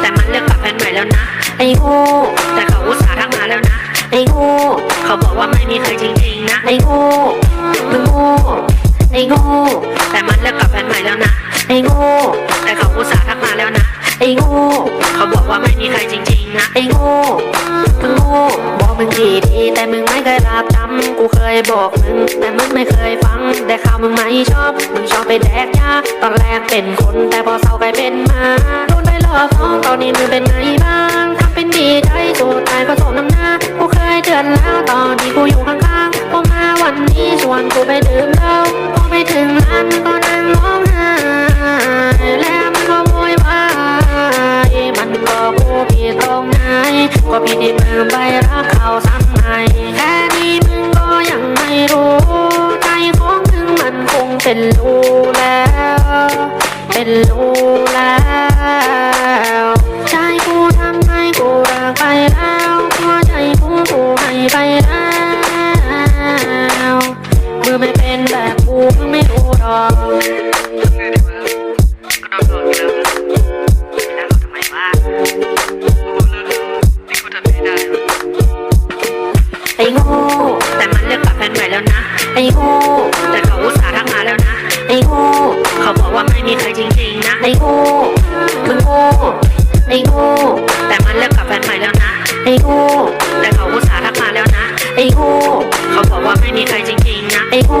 แต่มันเลือกปากแฟนใหม่แล้วนะ ไอ้โง่แต่เขาอุตส่าห์ทักมาแล้วนะ ไอ้โง่เขาบอกว่าไม่มีใครจริงๆนะ ไอ้โง่มึงโง่ไอ้โง่แต่มันเลิกกับแฟนใหม่แล้วนะ ไอ้โง่แต่เขาอุตส่าห์ทักมาแล้วนะ ไอ้โง่เขาบอกว่าไม่มีใครจริงๆนะ ไอ้โง่มึงโง่บอกมึงทีทีแต่มึงไม่เคยรับจำกูเคยบอกมึงแต่มึงไม่เคยฟังแต่ข่าวมึงไม่ชอบ มึงชอบไปแดกยาตอนแรกเป็นคนแต่พอเศร้ากลายเป็นหมา โดนไปหลอกน้องตอนนี้มึงเป็นไงบ้างทำเป็นดีใจสู้ตายก็สมน้ำหน้า กูเคยเตือนแล้วตอนที่กูอยู่ข้างๆพอมาวันนี้ชวนกูไปดื่มเหล้าพอไปถึงร้านมึงก็นั่งร้องไห้แล้วมันก็โวยวายมันก็กูผิดตรงไหนก็ผิดที่มึงไปรักเขาซ้ำไงแค่นี้มึงก็ยังไม่รู้ใจของมึงมันคงเป็นรู้แล้ว เป็นรูแล้วใจกูทำให้กูรักไปแล้วหัวใจกูกูให้ไปแล้วมือไม่เป็นแบบกูมึงไม่รู้หรอกไอ้โง่แต่มันเลิกกับแฟนใหม่แล้วนะ ไอ้โง่แต่เขาอุตส่าห์ทักมาแล้วนะ ในกูเขาบอกว่าไม่มีใครจริงๆนะในกูมึงกูในกูแต่มันเลิกกับแฟนใหม่แล้วนะในกูแต่เขาอุตส่าห์ทักมาแล้วนะในกูเขาบอกว่าไม่มีใครจริงๆนะในกู